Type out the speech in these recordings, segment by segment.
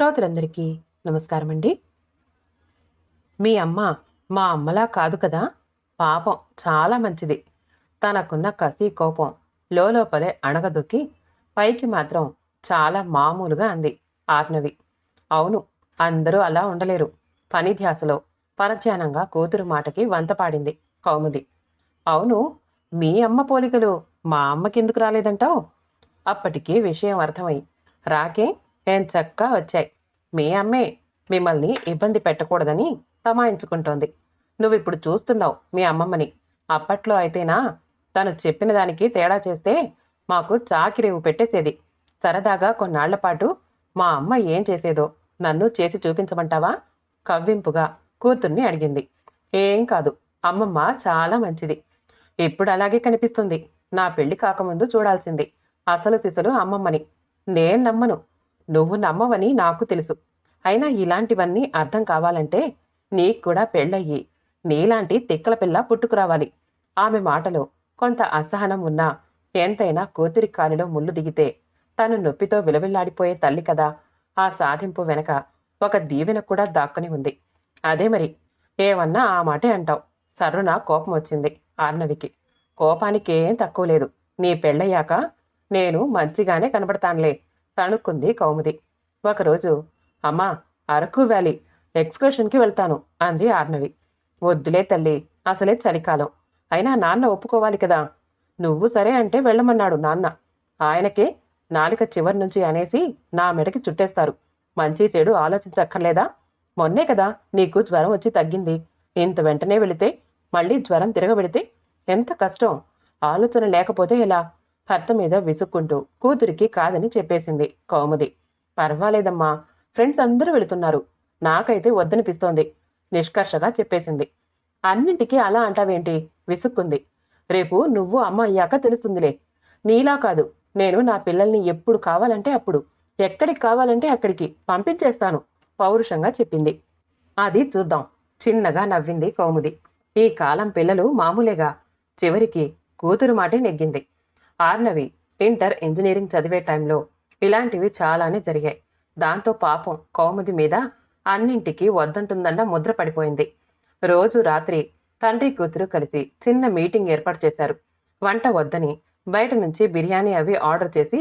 శ్రోతలందరికీ నమస్కారం అండి మీ అమ్మ మా అమ్మలా కాదు కదా? పాపం చాలా మంచిది. తనకున్న కసి కోపం లోపలే అణగదొక్కి పైకి మాత్రం చాలా మామూలుగా అంది ఆర్నవి. అవును అందరూ అలా ఉండలేరు. పని ధ్యాసలో పరధ్యానంగా కూతురు మాటకి వంతపాడింది కౌముది. అవును మీ అమ్మ పోలికలు మా అమ్మకెందుకు రాలేదంటావు? అప్పటికి విషయం అర్థమై రాకే ఏం చక్కగా వచ్చాయి. మీ అమ్మే మిమ్మల్ని ఇబ్బంది పెట్టకూడదని తమాయించుకుంటోంది నువ్విప్పుడు చూస్తున్నావు మీ అమ్మమ్మని. అప్పట్లో అయితేనా తను చెప్పిన దానికి తేడా చేస్తే మాకు చాకిరేవు పెట్టేసేది. సరదాగా కొన్నాళ్ళ పాటు మా అమ్మ ఏం చేసేదో నన్ను చేసి చూపించమంటావా? కవ్వింపుగా కూతుర్ని అడిగింది. ఏం కాదు అమ్మమ్మ చాలా మంచిది. ఇప్పుడు అలాగే కనిపిస్తుంది. నా పెళ్ళి కాకముందు చూడాల్సింది. అసలు సిసలు అమ్మమ్మని. నేను నమ్మను. నువ్వు నమ్మవని నాకు తెలుసు. అయినా ఇలాంటివన్నీ అర్థం కావాలంటే నీకు కూడా పెళ్ళయ్యి. నీలాంటి తిక్కల పిల్ల పుట్టుకురావాలి. ఆమె మాటలో కొంత అసహనం ఉన్నా ఎంతైనా కూతురి కాలిలో ముళ్ళు దిగితే తను నొప్పితో విలవిల్లాడిపోయే తల్లి కదా. ఆ సాధింపు వెనక ఒక దీవెన కూడా దాక్కుని ఉంది. అదే మరి ఏమన్నా ఆ మాటే అంటావు. సర్రున కోపం వచ్చింది ఆర్నవికి. కోపానికేం తక్కువ లేదు. నీ పెళ్ళయ్యాక నేను మంచిగానే కనబడతానులే. తణుక్కుంది కౌముది. ఒకరోజు అమ్మా అరకు వ్యాలీ ఎక్స్కర్షన్కి వెళ్తాను అంది ఆర్నవి. వద్దులే తల్లి అసలే చలికాలం. అయినా నాన్న ఒప్పుకోవాలి కదా. నువ్వు సరే అంటే వెళ్ళమన్నాడు నాన్న. ఆయనకే నాలిక చివరి నుంచి అనేసి నా మెడకి చుట్టేస్తారు. మంచి చెడు ఆలోచించక్కర్లేదా? మొన్నే కదా నీకు జ్వరం వచ్చి తగ్గింది. ఇంత వెంటనే వెళితే మళ్ళీ జ్వరం తిరగబెడితే ఎంత కష్టం. ఆలోచన లేకపోతే ఎలా? భర్త మీద విసుక్కుంటూ కూతురికి కాదని చెప్పేసింది కౌముది. పర్వాలేదమ్మా ఫ్రెండ్స్ అందరూ వెళుతున్నారు. నాకైతే వద్దనిపిస్తోంది నిష్కర్షగా చెప్పేసింది. అన్నింటికీ అలా అంటావేంటి? విసుక్కుంది. రేపు నువ్వు అమ్మ అయ్యాక తెలుస్తుందిలే. నీలా కాదు నేను నా పిల్లల్ని ఎప్పుడు కావాలంటే అప్పుడు ఎక్కడికి కావాలంటే అక్కడికి పంపించేస్తాను పౌరుషంగా చెప్పింది. అది చూద్దాం చిన్నగా నవ్వింది కౌముది. ఈ కాలం పిల్లలు మామూలేగా చివరికి కూతురు మాటే నెగ్గింది. ఆర్నవి ఇంటర్ ఇంజనీరింగ్ చదివే టైంలో ఇలాంటివి చాలానే జరిగాయి. దాంతో పాపం కౌముది మీద అన్నింటికి వద్దంటుందన్న ముద్ర పడిపోయింది. రోజు రాత్రి తండ్రి కూతురు కలిసి చిన్న మీటింగ్ ఏర్పాటు చేశారు. వంట వద్దని బయట నుంచి బిర్యానీ అవి ఆర్డర్ చేసి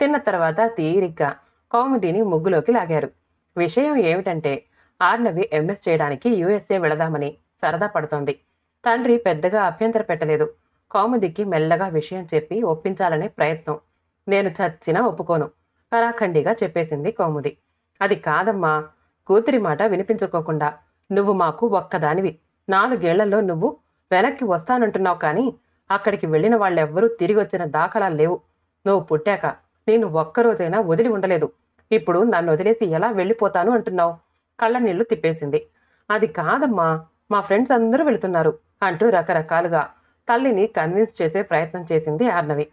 తిన్న తర్వాత తీరిగ్గా కౌముదిని ముగ్గులోకి లాగారు. విషయం ఏమిటంటే ఆర్నవి ఎంఎస్ చేయడానికి యుఎస్ఏ వెళదామని సరదా పడుతోంది. తండ్రి పెద్దగా అభ్యంతర పెట్టలేదు కౌముదికి మెల్లగా విషయం చెప్పి ఒప్పించాలనే ప్రయత్నం. నేను చచ్చినా ఒప్పుకోను. కరాఖండిగా చెప్పేసింది కౌముది అది కాదమ్మా. కూతురి మాట వినిపించుకోకుండా నువ్వు మాకు ఒక్కదానివి. నాలుగేళ్ళలో నువ్వు వెనక్కి వస్తానంటున్నావు కానీ అక్కడికి వెళ్ళిన వాళ్ళెవ్వరూ తిరిగి వచ్చిన దాఖలాలు లేవు. నువ్వు పుట్టాక నేను ఒక్కరోజైనా వదిలి ఉండలేదు. ఇప్పుడు నన్ను వదిలేసి ఎలా వెళ్ళిపోతాను అంటున్నావు? కళ్ళ నీళ్ళు తిప్పేసింది. అది కాదమ్మా. మా ఫ్రెండ్స్ అందరూ వెళుతున్నారు అంటూ రకరకాలుగా తల్లిని కన్విన్స్ చేసే ప్రయత్నం చేసింది ఆర్నవి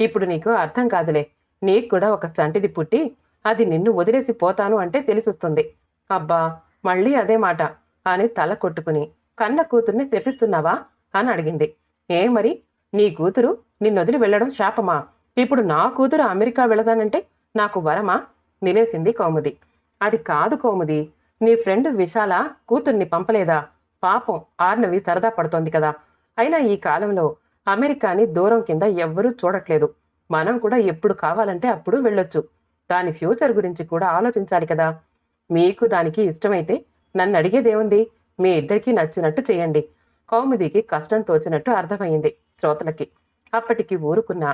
ఇప్పుడు నీకు అర్థం కాదులే. నీకు కూడా ఒక సంటిది పుట్టి అది నిన్ను వదిలేసి పోతాను అంటే తెలిసొస్తుంది. అబ్బా మళ్ళీ అదే మాట అని తల కొట్టుకుని కన్న కూతుర్ని శపిస్తున్నావా అని అడిగింది. ఏ మరి? నీ కూతురు నిన్నొదిలి వెళ్ళడం శాపమా? ఇప్పుడు నా కూతురు అమెరికా వెళదానంటే నాకు వరమా? నిలేసింది కౌముది. అది కాదు కౌముది. నీ ఫ్రెండ్ విశాల కూతుర్ని పంపలేదా? పాపం ఆర్నవి సరదా పడుతోంది కదా. అయినా ఈ కాలంలో అమెరికాని దూరం కింద ఎవ్వరూ చూడట్లేదు. మనం కూడా ఎప్పుడు కావాలంటే అప్పుడు వెళ్ళొచ్చు. దాని ఫ్యూచర్ గురించి కూడా ఆలోచించాలి కదా. మీకు దానికి ఇష్టమైతే నన్ను అడిగేదేముంది మీ ఇద్దరికీ నచ్చినట్టు చేయండి. కౌముదికి కష్టం తోచినట్టు అర్థమైంది శ్రోతలకి. అప్పటికి ఊరుకున్న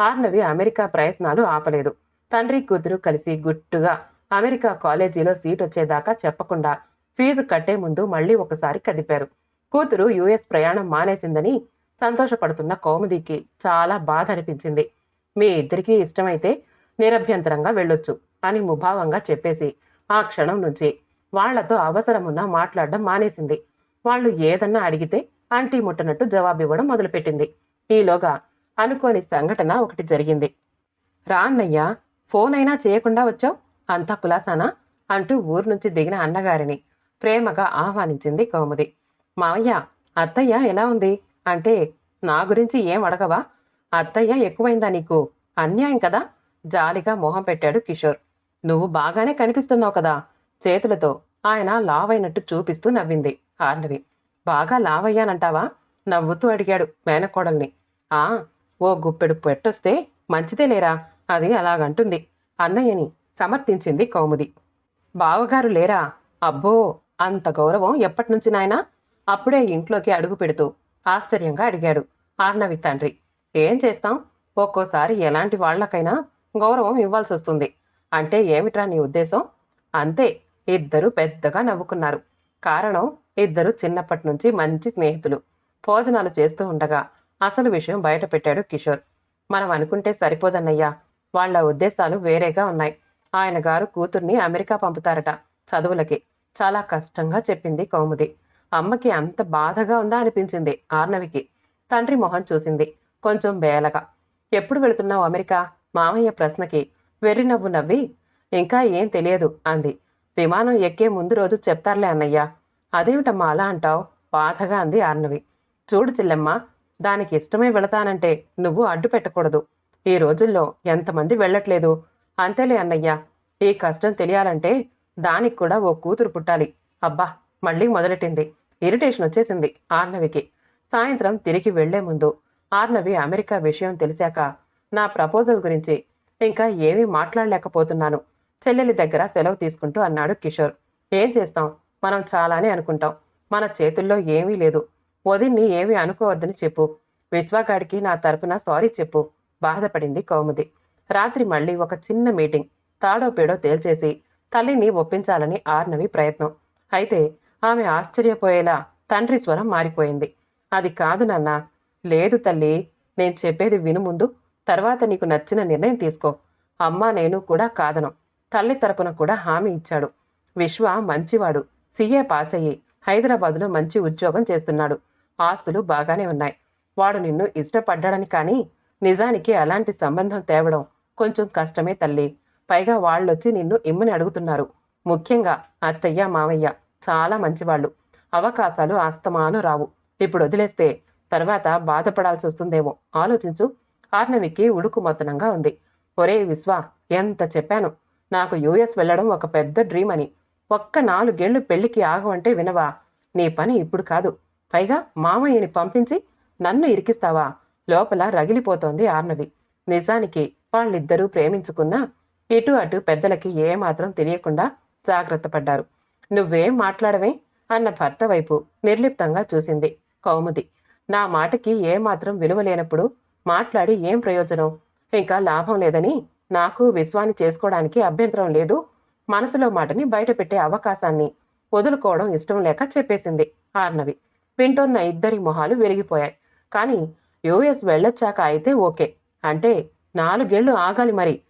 ఆర్నవి అమెరికా ప్రయత్నాలు ఆపలేదు. తండ్రి కూతురు కలిసి గుట్టుగా అమెరికా కాలేజీలో సీట్ వచ్చేదాకా చెప్పకుండా ఫీజు కట్టే ముందు మళ్ళీ ఒకసారి కదిపారు. కూతురు యుఎస్ ప్రయాణం మానేసిందని సంతోషపడుతున్న కౌముదికి చాలా బాధ అనిపించింది. మీ ఇద్దరికీ ఇష్టమైతే నిరభ్యంతరంగా వెళ్ళొచ్చు అని ముభావంగా చెప్పేసి ఆ క్షణం నుంచి వాళ్ళతో అవసరమున్నా మాట్లాడడం మానేసింది. వాళ్ళు ఏదన్నా అడిగితే అంటీ ముట్టనట్టు జవాబివ్వడం మొదలుపెట్టింది. ఈలోగా అనుకోని సంఘటన ఒకటి జరిగింది. రాన్నయ్య ఫోన్ అయినా చేయకుండా వచ్చావు? అంతా కులాసానా? అంటూ ఊరు నుంచి దిగిన అన్నగారిని ప్రేమగా ఆహ్వానించింది కౌముది. మావయ్య అత్తయ్య ఎలా ఉంది? అంటే నా గురించి ఏం అడగవా? అత్తయ్య ఎక్కువైందా నీకు? అన్యాయం కదా? జాలిగా మొహం పెట్టాడు కిషోర్. నువ్వు బాగానే కనిపిస్తున్నావు కదా? చేతులతో. ఆయన లావైనట్టు చూపిస్తూ నవ్వింది ఆర్నవి. బాగా లావయ్యానంటావా? నవ్వుతూ అడిగాడు మేనకోడల్ని. ఆ ఓ గుప్పెడు పెట్టొస్తే మంచిదే లేరా? అది అలాగంటుంది. అన్నయ్యని సమర్థించింది కౌముది. బావగారు లేరా? అబ్బో అంత గౌరవం ఎప్పటినుంచి నాయనా? అప్పుడే ఇంట్లోకి అడుగు పెడుతూ ఆశ్చర్యంగా అడిగాడు. ఆర్నవి తండ్రి ఏం చేస్తాం? ఒక్కోసారి ఎలాంటి వాళ్ళకైనా గౌరవం ఇవ్వాల్సి వస్తుంది అంటే ఏమిట్రా నీ ఉద్దేశం? అంతే ఇద్దరు పెద్దగా నవ్వుకున్నారు. కారణం ఇద్దరు చిన్నప్పటి నుంచి మంచి స్నేహితులు. భోజనాలు చేస్తూ ఉండగా అసలు విషయం బయట పెట్టాడు కిషోర్. మనం అనుకుంటే సరిపోదన్నయ్యా వాళ్ళ ఉద్దేశాలు వేరేగా ఉన్నాయి. ఆయన గారు కూతుర్ని అమెరికా పంపుతారట చదువులకి. చాలా కష్టంగా చెప్పింది కౌముది. అమ్మకి అంత బాధగా ఉందా అనిపించింది ఆర్నవికి. తండ్రి మొహం చూసింది. కొంచెం బేలగా ఎప్పుడు వెళుతున్నావు అమెరికా? మామయ్య ప్రశ్నకి. వెర్రి నవ్వు నవ్వి. ఇంకా ఏం తెలియదు అంది. విమానం ఎక్కే ముందు రోజు చెప్తారులే అన్నయ్య. అదేమిటమ్మా అలా అంటావు? బాధగా అంది ఆర్నవి. చూడు చెల్లెమ్మ దానికి ఇష్టమే వెళతానంటే నువ్వు అడ్డు పెట్టకూడదు. ఈ రోజుల్లో ఎంతమంది వెళ్ళట్లేదు. అంతేలే అన్నయ్య ఈ కష్టం తెలియాలంటే దానికి కూడా ఓ కూతురు పుట్టాలి. అబ్బా మళ్ళీ మొదలెట్టింది. ఇరిటేషన్ వచ్చేసింది ఆర్నవికి. సాయంత్రం తిరిగి వెళ్ళే ముందు ఆర్నవి అమెరికా విషయం తెలిసాక నా ప్రపోజల్ గురించి ఇంకా ఏమీ మాట్లాడలేకపోతున్నాను. చెల్లెలి దగ్గర సెలవు తీసుకుంటూ అన్నాడు కిషోర్. ఏం చేస్తాం? మనం చాలానే అనుకుంటాం. మన చేతుల్లో ఏమీ లేదు. వదిన్ని ఏమీ అనుకోవద్దని చెప్పు. విశ్వాగాడికి నా తరపున సారీ చెప్పు. బాధపడింది కౌముది. రాత్రి మళ్ళీ ఒక చిన్న మీటింగ్. తాడో పేడో తేల్చేసి తల్లిని ఒప్పించాలని ఆర్నవి ప్రయత్నం. అయితే ఆమె ఆశ్చర్యపోయేలా తండ్రి స్వరం మారిపోయింది. అది కాదు నాన్న. లేదు తల్లి. నేను చెప్పేది విను ముందు. తర్వాత నీకు నచ్చిన నిర్ణయం తీసుకో. అమ్మ నేను కూడా కాదను. తల్లి తరపున కూడా హామీ ఇచ్చాడు. విశ్వ మంచివాడు. సీఏ పాస్ అయ్యి హైదరాబాదులో మంచి ఉద్యోగం చేస్తున్నాడు. ఆస్తులు బాగానే ఉన్నాయి. వాడు నిన్ను ఇష్టపడ్డాడని కానీ నిజానికి అలాంటి సంబంధం తేవడం కొంచెం కష్టమే తల్లి. పైగా వాళ్ళొచ్చి నిన్ను ఇమ్మని అడుగుతున్నారు. ముఖ్యంగా అత్తయ్య మావయ్య చాలా మంచివాళ్ళు. అవకాశాలు అస్తమాను రావు. ఇప్పుడు వదిలేస్తే తర్వాత బాధపడాల్సి వస్తుందేమో. ఆలోచించు. ఆర్నవికి ఉడుకుమతనంగా ఉంది. ఒరే విశ్వ ఎంత చెప్పాను. నాకు యుఎస్ వెళ్ళడం ఒక పెద్ద డ్రీమ్ అని. ఒక్క నాలుగేళ్ళు పెళ్ళికి ఆగవంటే వినవా? నీ పని ఇప్పుడు కాదు. పైగా మామయ్యని పంపించి నన్ను ఇరికిస్తావా? లోపల రగిలిపోతోంది ఆర్నవి. నిజానికి వాళ్ళిద్దరూ ప్రేమించుకున్నా ఇటు అటు పెద్దలకి ఏమాత్రం తెలియకుండా జాగ్రత్త పడ్డారు. నువ్వేం మాట్లాడవే అన్న భర్త వైపు నిర్లిప్తంగా చూసింది కౌముది. నా మాటకి ఏమాత్రం విలువ లేనప్పుడు మాట్లాడి ఏం ప్రయోజనం? ఇంకా లాభం లేదని నాకు విశ్వాన్ని చేసుకోవడానికి అభ్యంతరం లేదు. మనసులో మాటని బయటపెట్టే అవకాశాన్ని వదులుకోవడం ఇష్టం లేక చెప్పేసింది ఆర్నవి. వింటున్న ఇద్దరి మొహాలు వెలిగిపోయాయి. కానీ యుఎస్ వెళ్ళొచ్చాక అయితే ఓకే. అంటే నాలుగేళ్ళు ఆగాలి మరి.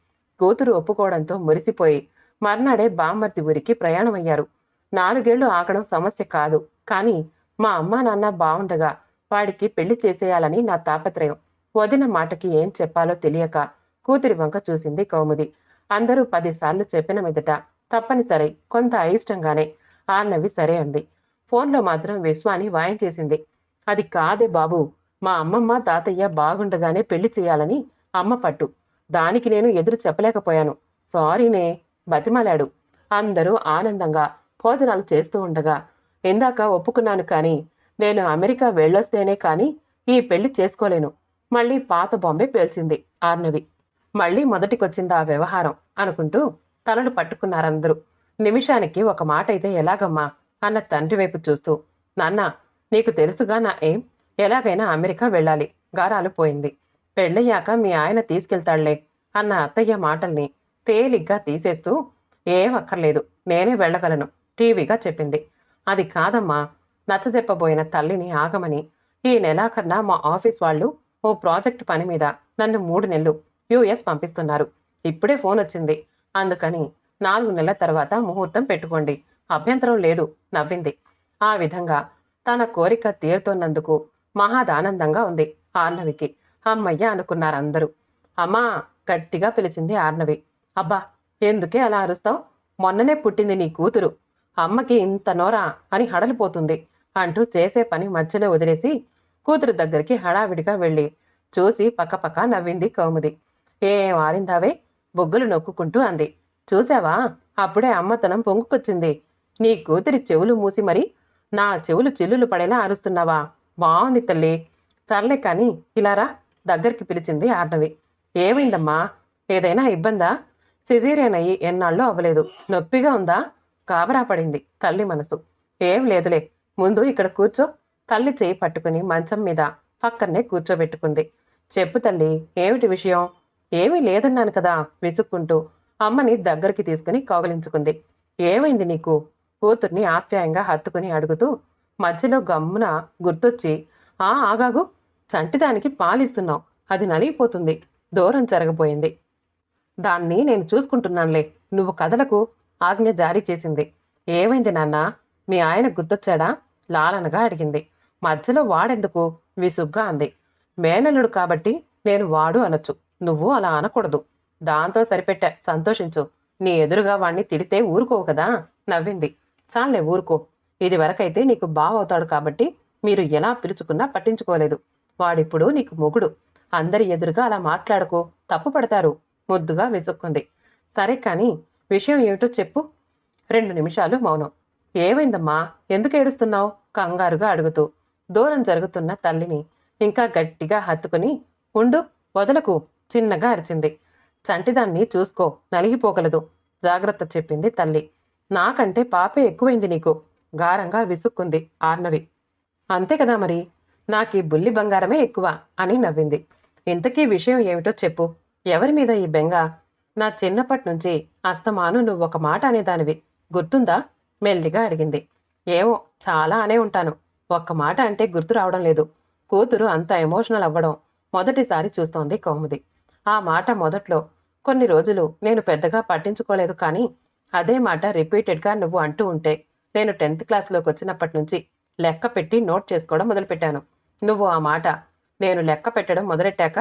కూతురు ఒప్పుకోవడంతో మురిసిపోయి మర్నాడే బామ్మర్తి ఊరికి ప్రయాణమయ్యారు. నాలుగేళ్ళు ఆగడం సమస్య కాదు. కానీ మా అమ్మా నాన్న బాగుండగా వాడికి పెళ్ళి చేసేయాలని నా తాపత్రయం. వదిన మాటకి ఏం చెప్పాలో తెలియక కూతురి వంక చూసింది కౌముది. అందరూ పదిసార్లు చెప్పిన మీదట తప్పనిసరి కొంత అయిష్టంగానే ఆర్నవి సరే అంది. ఫోన్లో మాత్రం విశ్వాని వాయించేసింది అది కాదే బాబు మా అమ్మమ్మ తాతయ్య బాగుండగానే పెళ్ళి చేయాలని అమ్మ పట్టు. దానికి నేను ఎదురు చెప్పలేకపోయాను. సారీనే బతిమాలాడు. అందరూ ఆనందంగా భోజనాలు చేస్తూ ఉండగా ఇందాక ఒప్పుకున్నాను కానీ నేను అమెరికా వెళ్ళొస్తేనే కానీ ఈ పెళ్ళి చేసుకోలేను. మళ్ళీ పాత బాంబే పేల్చింది ఆర్నవి మళ్ళీ మొదటికొచ్చింది ఆ వ్యవహారం? అనుకుంటూ తలలు పట్టుకున్నారందరూ. నిమిషానికి ఒక మాట అయితే ఎలాగమ్మా? అన్న తండ్రి వైపు చూస్తూ నాన్న నీకు తెలుసుగా నా ఏం? ఎలాగైనా అమెరికా వెళ్ళాలి. గారాలు పోయింది. పెళ్ళయ్యాక మీ ఆయన తీసుకెళ్తాళ్ళే అన్న అత్తయ్య మాటల్ని తేలిగ్గా తీసేస్తూ ఏం అక్కర్లేదు. నేనే వెళ్ళగలను. టీవీగా చెప్పింది. అది కాదమ్మా నచ్చజెప్పబోయిన తల్లిని ఆగమని. ఈ నెలాఖరున మా ఆఫీస్ వాళ్ళు ఓ ప్రాజెక్ట్ పని మీద నన్ను మూడు నెలలు యుఎస్ పంపిస్తున్నారు. ఇప్పుడే ఫోన్ వచ్చింది. అందుకని నాలుగు నెలల తర్వాత ముహూర్తం పెట్టుకోండి. అభ్యంతరం లేదు నవ్వింది. ఆ విధంగా తన కోరిక తీరుతోన్నందుకు మహాదానందంగా ఉంది ఆర్నవికి. అమ్మయ్య అనుకున్నారు అందరూ అమ్మా గట్టిగా పిలిచింది ఆర్నవి. అబ్బా ఎందుకే అలా అరుస్తావు? మొన్ననే పుట్టింది నీ కూతురు. అమ్మకి ఇంత నోరా అని హడలిపోతుంది అంటూ చేసే పని మధ్యలో వదిలేసి కూతురు దగ్గరికి హడావిడిగా వెళ్ళి చూసి పక్కపక్క నవ్వింది కౌముది. ఏం ఆరిందావే? బొగ్గులు నొక్కుకుంటూ అంది. చూసావా? అప్పుడే అమ్మతనం పొంగుకొచ్చింది. నీ కూతురి చెవులు మూసి మరి నా చెవులు చిల్లులు పడేలా అరుస్తున్నావా? బాగుంది తల్లి. సర్లే కానీ ఇలారా దగ్గరికి పిలిచింది ఆర్నవి. ఏమైందమ్మా? ఏదైనా ఇబ్బందా? సిజేరియన్ అయ్యి ఎన్నాళ్ళు అవ్వలేదు. నొప్పిగా ఉందా? గాబరా పడింది తల్లి మనసు. ఏం లేదులే ముందు ఇక్కడ కూర్చో. తల్లి చేయి పట్టుకుని మంచం మీద పక్కనే కూర్చోబెట్టుకుంది. చెప్పు తల్లి ఏమిటి విషయం? ఏమీ లేదన్నాను కదా విసుక్కుంటూ అమ్మని దగ్గరికి తీసుకుని కౌగలించుకుంది. ఏమైంది నీకు? కూతుర్ని ఆప్యాయంగా హత్తుకుని అడుగుతూ మధ్యలో గమ్మున గుర్తొచ్చి ఆ ఆగాగు చంటిదానికి పాలిస్తున్నావు అది నలిగిపోతుంది దూరం జరగబోయింది. దాన్ని నేను చూసుకుంటున్నానులే నువ్వు కథలకు ఆజ్ఞ జారీ చేసింది. ఏమైంది నాన్న? మీ ఆయన గుర్తొచ్చాడా? లాలనగా అడిగింది. మధ్యలో వాడెందుకు? విసుగ్గా అంది. మేనల్లుడు కాబట్టి నేను వాడు అనొచ్చు. నువ్వు అలా అనకూడదు. దాంతో సరిపెట్టా. సంతోషించు. నీ ఎదురుగా వాణ్ణి తిడితే ఊరుకోవు కదా? నవ్వింది. చాలే ఊరుకో. ఇది వరకైతే నీకు బావవుతాడు కాబట్టి మీరు ఎలా పిలుచుకున్నా పట్టించుకోలేదు. వాడిప్పుడు నీకు మొగుడు. అందరి ఎదురుగా అలా మాట్లాడుకో. తప్పు పడతారు ముద్దుగా విసుక్కుంది. సరే కానీ విషయం ఏమిటో చెప్పు. రెండు నిమిషాలు మౌనం. ఏమైందమ్మా? ఎందుకు ఏడుస్తున్నావు? కంగారుగా అడుగుతూ. దూరం జరుగుతున్న తల్లిని ఇంకా గట్టిగా హత్తుకుని ఉండు వదలకు చిన్నగా అరిచింది. చంటిదాన్ని చూసుకో నలిగిపోగలదు జాగ్రత్త చెప్పింది తల్లి. నాకంటే పాపే ఎక్కువైంది నీకు గారంగా విసుక్కుంది ఆర్నవి. అంతే కదా మరి నాకీ బుల్లి బంగారమే ఎక్కువ అని నవ్వింది. ఇంతకీ విషయం ఏమిటో చెప్పు. ఎవరి మీద ఈ బెంగ నా చిన్నప్పటి నుంచి అస్తమాను నువ్వు ఒక మాట అనేదానివి. గుర్తుందా? మెల్లిగా అడిగింది. ఏమో చాలా అనే ఉంటాను. ఒక్క మాట అంటే గుర్తు రావడం లేదు. కూతురు అంత ఎమోషనల్ అవ్వడం మొదటిసారి చూస్తోంది కౌముది. ఆ మాట మొదట్లో కొన్ని రోజులు నేను పెద్దగా పట్టించుకోలేదు కానీ అదే మాట రిపీటెడ్గా నువ్వు అంటూ ఉంటే నేను టెన్త్ క్లాస్లోకి వచ్చినప్పటి నుంచి లెక్క పెట్టి నోట్ చేసుకోవడం మొదలుపెట్టాను. నువ్వు ఆ మాట నేను లెక్క పెట్టడం మొదలెట్టాక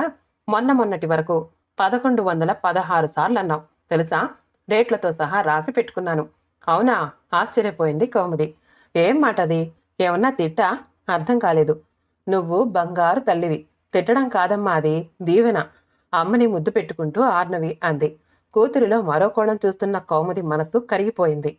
మొన్న మొన్నటి వరకు పదకొండు వందల పదహారు సార్లు అన్నావు తెలుసా? డేట్లతో సహా రాసి పెట్టుకున్నాను. అవునా? ఆశ్చర్యపోయింది కౌముది. ఏం మాట అది ఏమన్నా తిట్టా? అర్థం కాలేదు. నువ్వు బంగారు తల్లివి. తిట్టడం కాదమ్మా అది. దీవెన. అమ్మని ముద్దు పెట్టుకుంటూ ఆర్నవి అంది. కూతురిలో మరో కోణం చూస్తున్న కౌముది మనసు కరిగిపోయింది.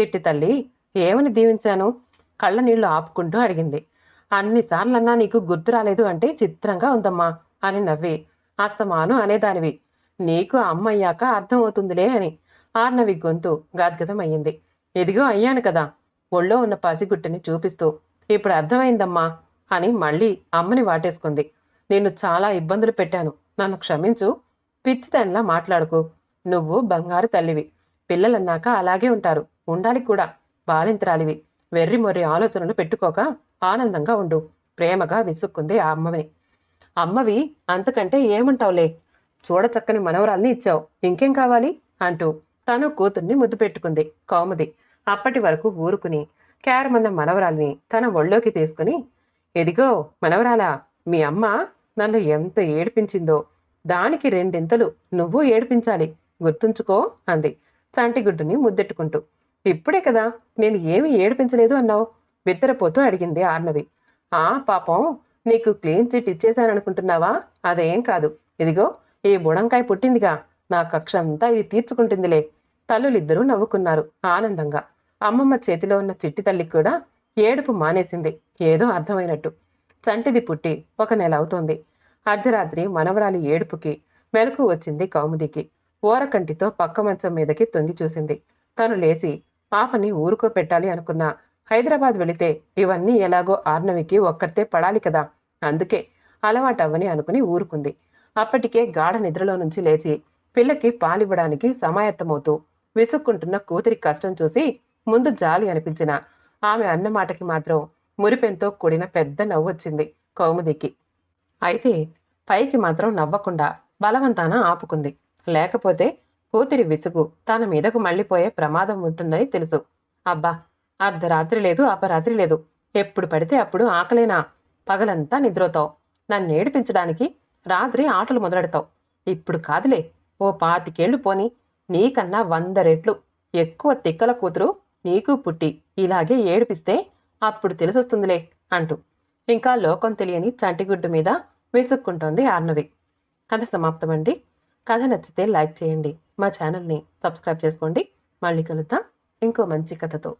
చిట్టి తల్లి ఏమని దీవించాను? కళ్ళ నీళ్ళు ఆపుకుంటూ అడిగింది. అన్నిసార్లన్నా నీకు గుర్తు రాలేదు అంటే చిత్రంగా ఉందమ్మా అని నవ్వి అస్తమాను అనేదానివి. నీకు అమ్మయ్యాక అర్థం అవుతుందిలే అని ఆర్నవి గొంతు గద్గదమయ్యింది. ఇదిగో అయ్యాను కదా. ఒళ్ళో ఉన్న పసిగుట్టని చూపిస్తూ ఇప్పుడు అర్థమైందమ్మా అని మళ్ళీ అమ్మని వాటేసుకుంది. నేను చాలా ఇబ్బందులు పెట్టాను. నన్ను క్షమించు. పిచ్చితనంలా మాట్లాడుకు. నువ్వు బంగారు తల్లివి. పిల్లలన్నాక అలాగే ఉంటారు. ఉండాలి కూడా. బాలింతరాలివి. వెర్రి మొర్రి ఆలోచనలు పెట్టుకోక ఆనందంగా ఉండు. ప్రేమగా విసుక్కుంది ఆ అమ్మవి అమ్మవి అంతకంటే ఏమంటావులే? చూడచక్కని మనవరాల్ని ఇచ్చావు. ఇంకేం కావాలి? అంటూ తను కూతుర్ని ముద్దు పెట్టుకుంది కౌముది. అప్పటి వరకు ఊరుకుని క్యారమన్న మనవరాల్ని తన ఒళ్ళోకి తీసుకుని ఎదిగో మనవరాలా మీ అమ్మ నన్ను ఎంత ఏడిపించిందో. దానికి రెండింతలు నువ్వు ఏడిపించాలి. గుర్తుంచుకో అంది. చంటిగుడ్డుని ముద్దెట్టుకుంటూ ఇప్పుడే కదా నేను ఏమీ ఏడిపించలేదు అన్నావు? బిత్తరపోతూ అడిగింది ఆర్నవి. ఆ పాపం నీకు క్లీన్ చిట్ ఇచ్చేశాననుకుంటున్నావా? అదేం కాదు. ఇదిగో ఈ బుడంకాయ పుట్టిందిగా. నా కక్ష అంతా ఇది తీర్చుకుంటుందిలే. తల్లులిద్దరూ నవ్వుకున్నారు ఆనందంగా. అమ్మమ్మ చేతిలో ఉన్న చిట్టి తల్లికి కూడా ఏడుపు మానేసింది. ఏదో అర్థమైనట్టు. చంటిది పుట్టి ఒక నెల అవుతోంది. అర్ధరాత్రి మనవరాలి ఏడుపుకి మెలకు వచ్చింది కౌముదికి. ఓరకంటితో పక్క మంచం మీదకి తొంగి చూసింది. తను లేచి పాపని ఊరుకో పెట్టాలి అనుకున్నా. హైదరాబాద్ వెళితే ఇవన్నీ ఎలాగో ఆర్నవికి ఒక్కరితే పడాలి కదా. అందుకే అలవాటవ్వని అనుకుని ఊరుకుంది. అప్పటికే గాఢ నిద్రలో నుంచి లేచి పిల్లకి పాలివ్వడానికి సమాయత్తమవుతూ విసుక్కుంటున్న కూతురి కష్టం చూసి ముందు జాలి అనిపించిన ఆమె అన్నమాటకి మాత్రం మురిపెంతో కూడిన పెద్ద నవ్వు వచ్చింది కౌముదికి. అయితే పైకి మాత్రం నవ్వకుండా బలవంతాన ఆపుకుంది. లేకపోతే కూతురి విసుగు తన మీదకు మళ్ళీపోయే ప్రమాదం ఉంటుందని తెలుసు. అబ్బా! అర్ధరాత్రి లేదు అపరాత్రి లేదు. ఎప్పుడు పడితే అప్పుడు ఆకలేనా? పగలంతా నిద్రవుతావు నన్ను ఏడిపించడానికి రాత్రి ఆటలు మొదలెడతావు. ఇప్పుడు కాదులే ఓ పాతికేళ్ళు పోని నీకన్నా వంద రెట్లు ఎక్కువ తిక్కల కూతురు నీకు పుట్టి ఇలాగే ఏడిపిస్తే అప్పుడు తెలిసొస్తుందిలే అంటూ ఇంకా లోకం తెలియని చంటిగుడ్డు మీద విసుక్కుంటోంది ఆర్నవి. కథ సమాప్తమండి. కథ నచ్చితే లైక్ చేయండి. మా ఛానల్ని సబ్స్క్రైబ్ చేసుకోండి. మళ్ళీ కలుద్దాం. ఇంకో మంచి కథతో.